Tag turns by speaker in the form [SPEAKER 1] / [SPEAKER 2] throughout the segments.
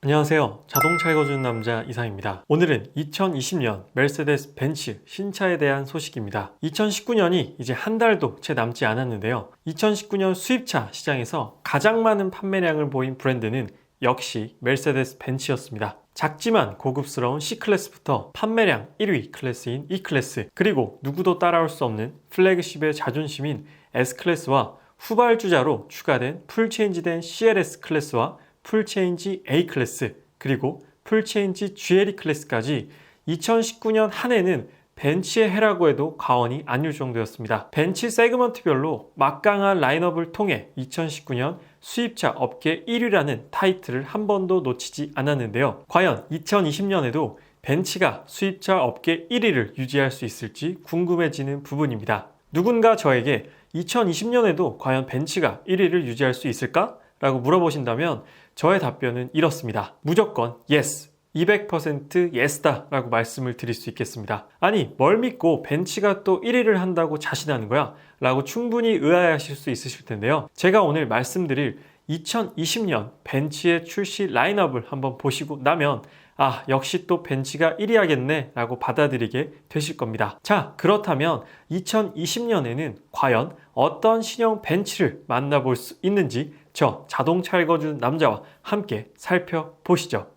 [SPEAKER 1] 안녕하세요. 자동차 읽어주는 남자 이상입니다. 오늘은 2020년 메르세데스 벤츠 신차에 대한 소식입니다. 2019년이 이제 한 달도 채 남지 않았는데요. 2019년 수입차 시장에서 가장 많은 판매량을 보인 브랜드는 역시 메르세데스 벤츠였습니다. 작지만 고급스러운 C클래스부터 판매량 1위 클래스인 E클래스, 그리고 누구도 따라올 수 없는 플래그십의 자존심인 S클래스와 후발주자로 추가된 풀체인지된 CLS 클래스와 풀체인지 A 클래스 그리고 풀체인지 GLE 클래스까지 2019년 한 해는 벤츠의 해라고 해도 과언이 아닐 정도였습니다. 벤츠 세그먼트별로 막강한 라인업을 통해 2019년 수입차 업계 1위라는 타이틀을 한 번도 놓치지 않았는데요. 과연 2020년에도 벤츠가 수입차 업계 1위를 유지할 수 있을지 궁금해지는 부분입니다. 누군가 저에게 2020년에도 과연 벤츠가 1위를 유지할 수 있을까? 라고 물어보신다면 저의 답변은 이렇습니다. 무조건 yes. 200% yes다 라고 말씀을 드릴 수 있겠습니다. 아니, 뭘 믿고 벤츠가 또 1위를 한다고 자신하는 거야? 라고 충분히 의아해하실 수 있으실 텐데요. 제가 오늘 말씀드릴 2020년 벤츠의 출시 라인업을 한번 보시고 나면 아, 역시 또 벤츠가 1위 하겠네 라고 받아들이게 되실 겁니다. 자, 그렇다면 2020년에는 과연 어떤 신형 벤츠를 만나볼 수 있는지 저 자동차 읽어주는 남자와 함께 살펴보시죠.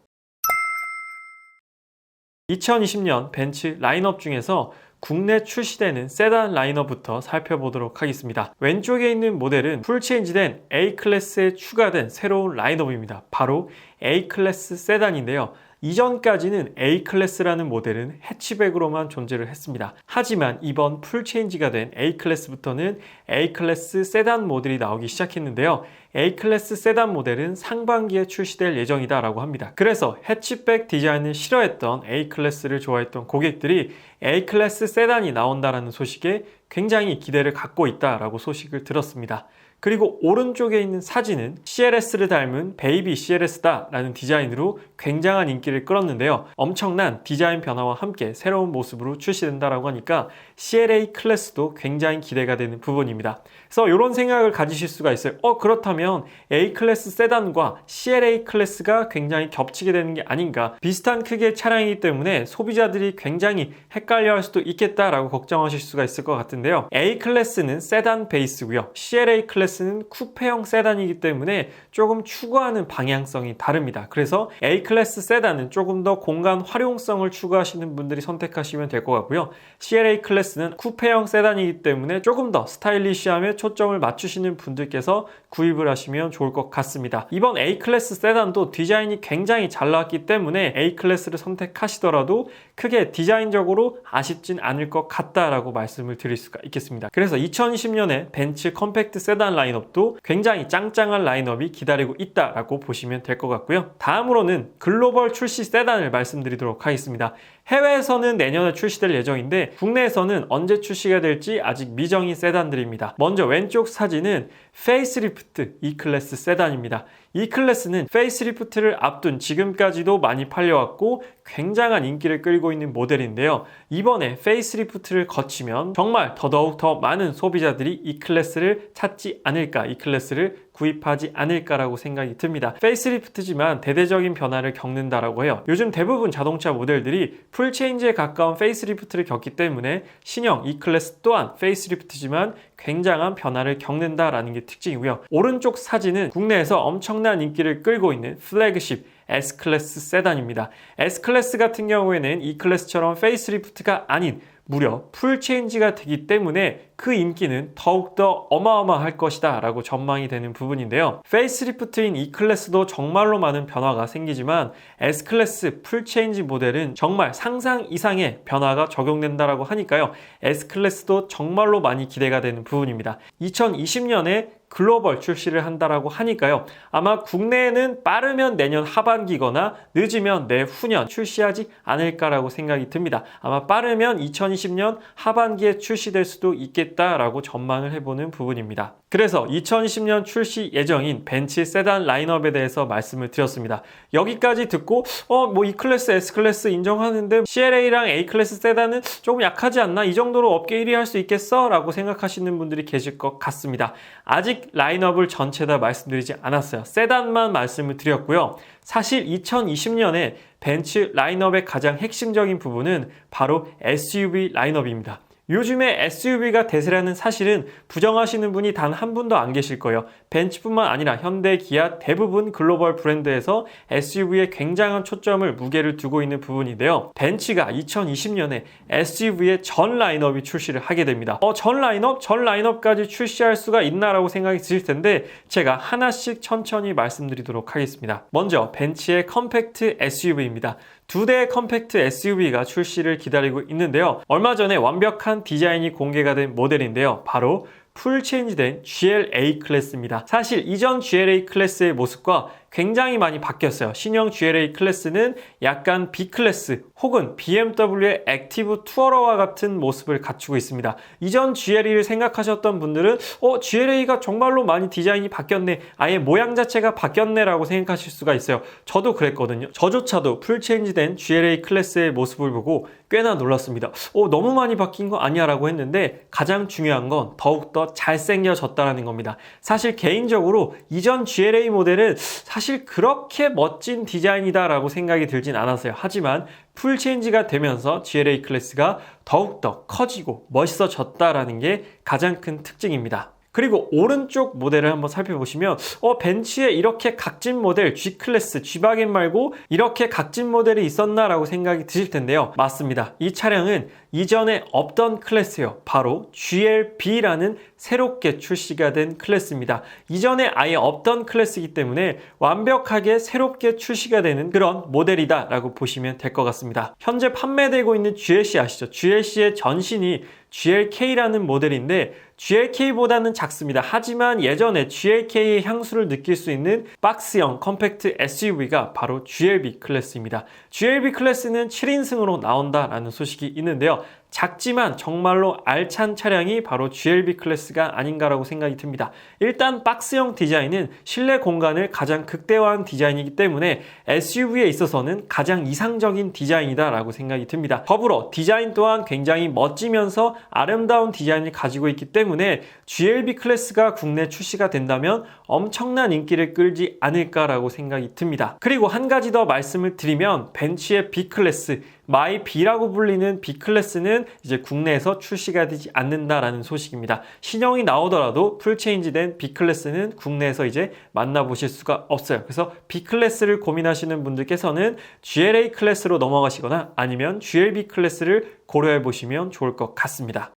[SPEAKER 1] 2020년 벤츠 라인업 중에서 국내 출시되는 세단 라인업부터 살펴보도록 하겠습니다. 왼쪽에 있는 모델은 풀체인지된 A클래스에 추가된 새로운 라인업입니다. 바로 A클래스 세단인데요. 이전까지는 A클래스라는 모델은 해치백으로만 존재를 했습니다. 하지만 이번 풀체인지가 된 A클래스부터는 A클래스 세단 모델이 나오기 시작했는데요. A클래스 세단 모델은 상반기에 출시될 예정이다라고 합니다. 그래서 해치백 디자인을 싫어했던 A클래스를 좋아했던 고객들이 A클래스 세단이 나온다라는 소식에 굉장히 기대를 갖고 있다라고 소식을 들었습니다. 그리고 오른쪽에 있는 사진은 CLS를 닮은 베이비 CLS다 라는 디자인으로 굉장한 인기를 끌었는데요. 엄청난 디자인 변화와 함께 새로운 모습으로 출시된다라고 하니까 CLA 클래스도 굉장히 기대가 되는 부분입니다. 그래서 이런 생각을 가지실 수가 있어요. 어, 그렇다면 A 클래스 세단과 CLA 클래스가 굉장히 겹치게 되는 게 아닌가. 비슷한 크기의 차량이기 때문에 소비자들이 굉장히 헷갈려 할 수도 있겠다라고 걱정하실 수가 있을 것 같은데요. A 클래스는 세단 베이스고요. CLA 클래스 는 쿠페형 세단이기 때문에 조금 추구하는 방향성이 다릅니다. 그래서 A 클래스 세단은 조금 더 공간 활용성을 추구하시는 분들이 선택하시면 될 것 같고요. CLA 클래스는 쿠페형 세단이기 때문에 조금 더 스타일리시함에 초점을 맞추시는 분들께서 구입을 하시면 좋을 것 같습니다. 이번 A 클래스 세단도 디자인이 굉장히 잘 나왔기 때문에 A 클래스를 선택하시더라도 크게 디자인적으로 아쉽진 않을 것 같다라고 말씀을 드릴 수가 있겠습니다. 그래서 2020년에 벤츠 컴팩트 세단 라인업도 굉장히 짱짱한 라인업이 기다리고 있다라고 보시면 될 것 같고요. 다음으로는 글로벌 출시 세단을 말씀드리도록 하겠습니다. 해외에서는 내년에 출시될 예정인데 국내에서는 언제 출시가 될지 아직 미정인 세단들입니다. 먼저 왼쪽 사진은 페이스리프트 E클래스 세단입니다. E클래스는 페이스리프트를 앞둔 지금까지도 많이 팔려왔고 굉장한 인기를 끌고 있는 모델인데요. 이번에 페이스리프트를 거치면 정말 더더욱 더 많은 소비자들이 E클래스를 찾지 않을까, E클래스를 구입하지 않을까라고 생각이 듭니다. 페이스리프트지만 대대적인 변화를 겪는다라고 해요. 요즘 대부분 자동차 모델들이 풀체인지에 가까운 페이스리프트를 겪기 때문에 신형 E클래스 또한 페이스리프트지만 굉장한 변화를 겪는다라는 게 특징이고요. 오른쪽 사진은 국내에서 엄청난 인기를 끌고 있는 플래그십 S클래스 세단입니다. S클래스 같은 경우에는 E클래스처럼 페이스리프트가 아닌 무려 풀체인지가 되기 때문에 그 인기는 더욱더 어마어마할 것이다 라고 전망이 되는 부분인데요. 페이스리프트인 E클래스도 정말로 많은 변화가 생기지만 S클래스 풀체인지 모델은 정말 상상 이상의 변화가 적용된다라고 하니까요. S클래스도 정말로 많이 기대가 되는 부분입니다. 2020년에 글로벌 출시를 한다라고 하니까요. 아마 국내에는 빠르면 내년 하반기거나 늦으면 내후년 출시하지 않을까라고 생각이 듭니다. 아마 빠르면 2020년 하반기에 출시될 수도 있겠다라고 전망을 해보는 부분입니다. 그래서 2020년 출시 예정인 벤츠 세단 라인업에 대해서 말씀을 드렸습니다. 여기까지 듣고 어 뭐 E 클래스, S 클래스 인정하는데 CLA랑 A 클래스 세단은 조금 약하지 않나? 이 정도로 업계 1위 할 수 있겠어? 라고 생각하시는 분들이 계실 것 같습니다. 아직 라인업을 전체 다 말씀드리지 않았어요. 세단만 말씀을 드렸고요. 사실 2020년에 벤츠 라인업의 가장 핵심적인 부분은 바로 SUV 라인업입니다. 요즘에 SUV가 대세라는 사실은 부정하시는 분이 단 한 분도 안 계실 거예요. 벤츠뿐만 아니라 현대, 기아 대부분 글로벌 브랜드에서 SUV에 굉장한 초점을 무게를 두고 있는 부분인데요. 벤츠가 2020년에 SUV의 전 라인업이 출시를 하게 됩니다. 어, 전 라인업? 전 라인업까지 출시할 수가 있나라고 생각이 드실 텐데 제가 하나씩 천천히 말씀드리도록 하겠습니다. 먼저 벤츠의 컴팩트 SUV입니다. 두 대의 컴팩트 SUV가 출시를 기다리고 있는데요. 얼마 전에 완벽한 디자인이 공개가 된 모델인데요. 바로 풀 체인지된 GLA 클래스입니다. 사실 이전 GLA 클래스의 모습과 굉장히 많이 바뀌었어요. 신형 GLA 클래스는 약간 B 클래스 혹은 BMW의 액티브 투어러와 같은 모습을 갖추고 있습니다. 이전 GLA를 생각하셨던 분들은 어 GLA가 정말로 많이 디자인이 바뀌었네. 아예 모양 자체가 바뀌었네라고 생각하실 수가 있어요. 저도 그랬거든요. 저조차도 풀 체인지된 GLA 클래스의 모습을 보고 꽤나 놀랐습니다. 어 너무 많이 바뀐 거 아니야라고 했는데 가장 중요한 건 더욱더 잘생겨졌다는 겁니다. 사실 개인적으로 이전 GLA 모델은 사실 사실 그렇게 멋진 디자인이다라고 생각이 들진 않았어요. 하지만 풀 체인지가 되면서 GLA 클래스가 더욱더 커지고 멋있어졌다라는 게 가장 큰 특징입니다. 그리고 오른쪽 모델을 한번 살펴보시면 어 벤츠에 이렇게 각진 모델 G클래스, G바겐 말고 이렇게 각진 모델이 있었나라고 생각이 드실 텐데요. 맞습니다. 이 차량은 이전에 없던 클래스요. 바로 GLB라는 새롭게 출시가 된 클래스입니다. 이전에 아예 없던 클래스이기 때문에 완벽하게 새롭게 출시가 되는 그런 모델이다 라고 보시면 될 것 같습니다. 현재 판매되고 있는 GLC 아시죠? GLC의 전신이 GLK라는 모델인데 GLK보다는 작습니다. 하지만 예전에 GLK의 향수를 느낄 수 있는 박스형 컴팩트 SUV가 바로 GLB 클래스입니다. GLB 클래스는 7인승으로 나온다라는 소식이 있는데요. 작지만 정말로 알찬 차량이 바로 GLB 클래스가 아닌가라고 생각이 듭니다. 일단 박스형 디자인은 실내 공간을 가장 극대화한 디자인이기 때문에 SUV에 있어서는 가장 이상적인 디자인이다라고 생각이 듭니다. 더불어 디자인 또한 굉장히 멋지면서 아름다운 디자인을 가지고 있기 때문에 GLB 클래스가 국내 출시가 된다면 엄청난 인기를 끌지 않을까라고 생각이 듭니다. 그리고 한 가지 더 말씀을 드리면 벤츠의 B 클래스 마이 B라고 불리는 B 클래스는 이제 국내에서 출시가 되지 않는다라는 소식입니다. 신형이 나오더라도 풀체인지된 B 클래스는 국내에서 이제 만나보실 수가 없어요. 그래서 B 클래스를 고민하시는 분들께서는 GLA 클래스로 넘어가시거나 아니면 GLB 클래스를 고려해 보시면 좋을 것 같습니다.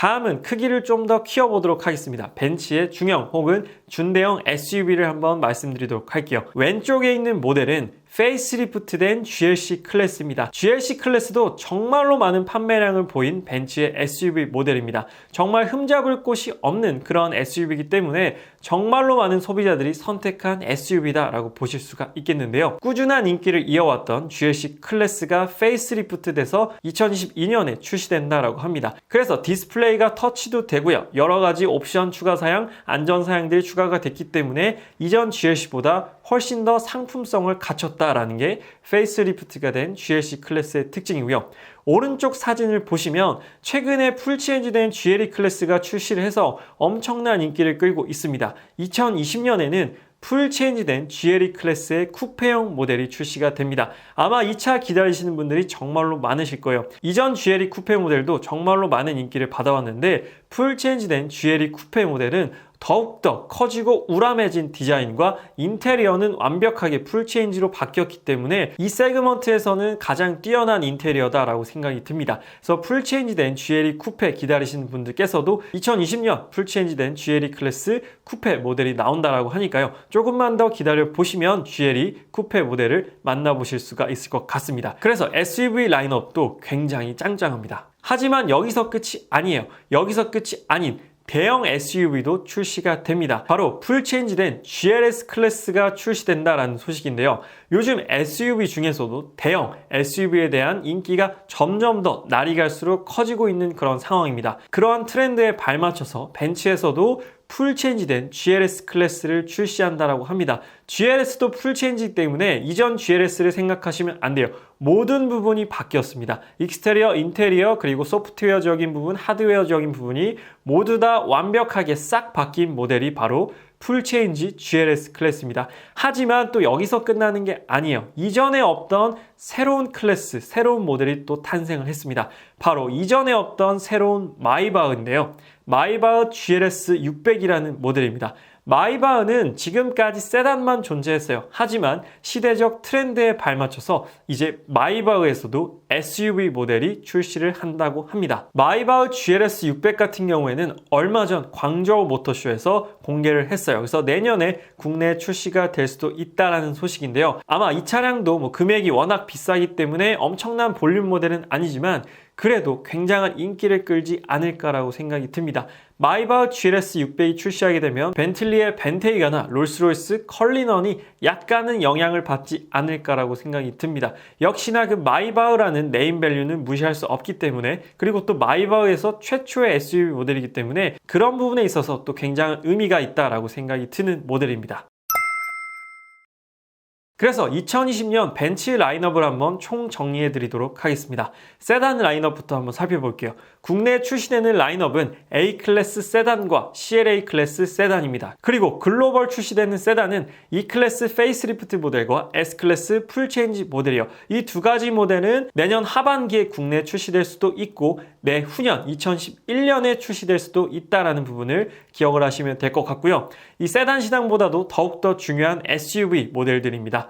[SPEAKER 1] 다음은 크기를 좀 더 키워보도록 하겠습니다. 벤츠의 중형 혹은 준대형 SUV를 한번 말씀드리도록 할게요. 왼쪽에 있는 모델은 페이스리프트된 GLC 클래스입니다. GLC 클래스도 정말로 많은 판매량을 보인 벤츠의 SUV 모델입니다. 정말 흠잡을 곳이 없는 그런 SUV이기 때문에 정말로 많은 소비자들이 선택한 SUV다라고 보실 수가 있겠는데요. 꾸준한 인기를 이어왔던 GLC 클래스가 페이스리프트 돼서 2022년에 출시된다라고 합니다. 그래서 디스플레이가 터치도 되고요. 여러 가지 옵션 추가 사양, 안전 사양들이 추가가 됐기 때문에 이전 GLC보다 훨씬 더 상품성을 갖췄다 라는 게 페이스리프트가 된 GLC 클래스의 특징이고요. 오른쪽 사진을 보시면 최근에 풀체인지된 GLE 클래스가 출시를 해서 엄청난 인기를 끌고 있습니다. 2020년에는 풀 체인지된 GLE 클래스의 쿠페형 모델이 출시가 됩니다. 아마 이 차 기다리시는 분들이 정말로 많으실 거예요. 이전 GLE 쿠페 모델도 정말로 많은 인기를 받아왔는데 풀 체인지된 GLE 쿠페 모델은 더욱더 커지고 우람해진 디자인과 인테리어는 완벽하게 풀체인지로 바뀌었기 때문에 이 세그먼트에서는 가장 뛰어난 인테리어다라고 생각이 듭니다. 그래서 풀체인지된 GLE 쿠페 기다리시는 분들께서도 2020년 풀체인지된 GLE 클래스 쿠페 모델이 나온다라고 하니까요. 조금만 더 기다려 보시면 GLE 쿠페 모델을 만나보실 수가 있을 것 같습니다. 그래서 SUV 라인업도 굉장히 짱짱합니다. 하지만 여기서 끝이 아니에요. 여기서 끝이 아닌 대형 SUV도 출시가 됩니다. 바로 풀체인지된 GLS 클래스가 출시된다라는 소식인데요. 요즘 SUV 중에서도 대형 SUV에 대한 인기가 점점 더 날이 갈수록 커지고 있는 그런 상황입니다. 그러한 트렌드에 발맞춰서 벤츠에서도 풀 체인지된 GLS 클래스를 출시한다라고 합니다. GLS도 풀 체인지 때문에 이전 GLS를 생각하시면 안 돼요. 모든 부분이 바뀌었습니다. 익스테리어, 인테리어, 그리고 소프트웨어적인 부분, 하드웨어적인 부분이 모두 다 완벽하게 싹 바뀐 모델이 바로 풀체인지 GLS 클래스입니다. 하지만 또 여기서 끝나는 게 아니에요. 이전에 없던 새로운 클래스, 새로운 모델이 또 탄생을 했습니다. 바로 이전에 없던 새로운 마이바흐인데요. 마이바흐 GLS 600이라는 모델입니다. 마이바흐는 지금까지 세단만 존재했어요. 하지만 시대적 트렌드에 발맞춰서 이제 마이바흐에서도 SUV 모델이 출시를 한다고 합니다. 마이바흐 GLS 600 같은 경우에는 얼마 전 광저우 모터쇼에서 공개를 했어요. 그래서 내년에 국내 출시가 될 수도 있다라는 소식인데요. 아마 이 차량도 뭐 금액이 워낙 비싸기 때문에 엄청난 볼륨 모델은 아니지만 그래도 굉장한 인기를 끌지 않을까라고 생각이 듭니다. 마이바흐 GLS 600이 출시하게 되면 벤틀리의 벤테이가나 롤스로이스 컬리넌이 약간은 영향을 받지 않을까라고 생각이 듭니다. 역시나 그 마이바흐라는 네임밸류는 무시할 수 없기 때문에 그리고 또 마이바흐에서 최초의 SUV 모델이기 때문에 그런 부분에 있어서 또 굉장한 의미가 있다라고 생각이 드는 모델입니다. 그래서 2020년 벤츠 라인업을 한번 총 정리해 드리도록 하겠습니다. 세단 라인업부터 한번 살펴볼게요. 국내에 출시되는 라인업은 A클래스 세단과 CLA 클래스 세단입니다. 그리고 글로벌 출시되는 세단은 E클래스 페이스리프트 모델과 S클래스 풀체인지 모델이요. 이 두 가지 모델은 내년 하반기에 국내에 출시될 수도 있고 내후년 2011년에 출시될 수도 있다라는 부분을 기억을 하시면 될 것 같고요. 이 세단 시장보다도 더욱더 중요한 SUV 모델들입니다.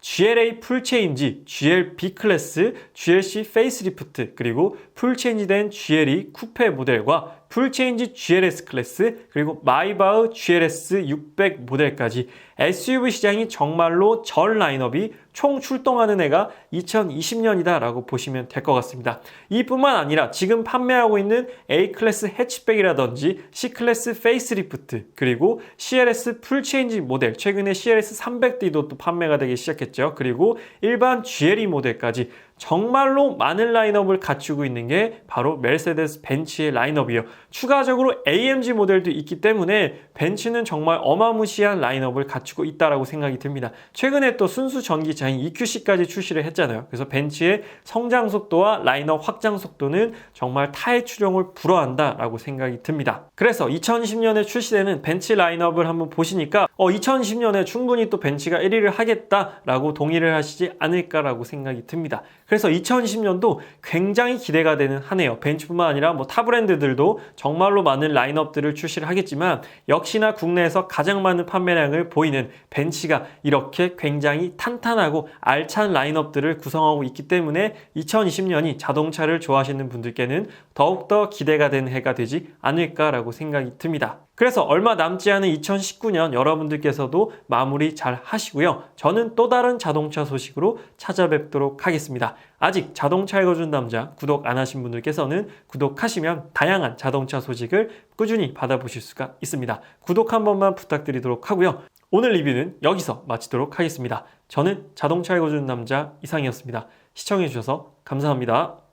[SPEAKER 1] GLA 풀체인지, GL B클래스, GLC 페이스리프트, 그리고 풀체인지된 GLE 쿠페 모델과 풀체인지 GLS 클래스, 그리고 마이바흐 GLS 600 모델까지 SUV 시장이 정말로 전 라인업이 총 출동하는 해가 2020년이다라고 보시면 될 것 같습니다. 이뿐만 아니라 지금 판매하고 있는 A클래스 해치백이라든지 C클래스 페이스리프트 그리고 CLS 풀체인지 모델 최근에 CLS 300D도 또 판매가 되기 시작했죠. 그리고 일반 GLE 모델까지 정말로 많은 라인업을 갖추고 있는 게 바로 메르세데스 벤츠의 라인업이에요. 추가적으로 AMG 모델도 있기 때문에 벤츠는 정말 어마무시한 라인업을 갖추고 있다라고 생각이 듭니다. 최근에 또 순수 전기차인 EQC까지 출시를 했잖아요. 그래서 벤츠의 성장 속도와 라인업 확장 속도는 정말 타의 추종을 불허한다라고 생각이 듭니다. 그래서 2020년에 출시되는 벤츠 라인업을 한번 보시니까 어 2020년에 충분히 또 벤츠가 1위를 하겠다라고 동의를 하시지 않을까라고 생각이 듭니다. 그래서 2020년도 굉장히 기대가 되는 한 해요. 벤츠뿐만 아니라 뭐 타 브랜드들도 정말로 많은 라인업들을 출시를 하겠지만 역시나 국내에서 가장 많은 판매량을 보이는 벤츠가 이렇게 굉장히 탄탄하고 알찬 라인업들을 구성하고 있기 때문에 2020년이 자동차를 좋아하시는 분들께는 더욱더 기대가 되는 해가 되지 않을까라고 생각이 듭니다. 그래서 얼마 남지 않은 2019년 여러분들께서도 마무리 잘 하시고요. 저는 또 다른 자동차 소식으로 찾아뵙도록 하겠습니다. 아직 자동차 읽어준 남자 구독 안 하신 분들께서는 구독하시면 다양한 자동차 소식을 꾸준히 받아보실 수가 있습니다. 구독 한 번만 부탁드리도록 하고요. 오늘 리뷰는 여기서 마치도록 하겠습니다. 저는 자동차 읽어준 남자 이상이었습니다. 시청해주셔서 감사합니다.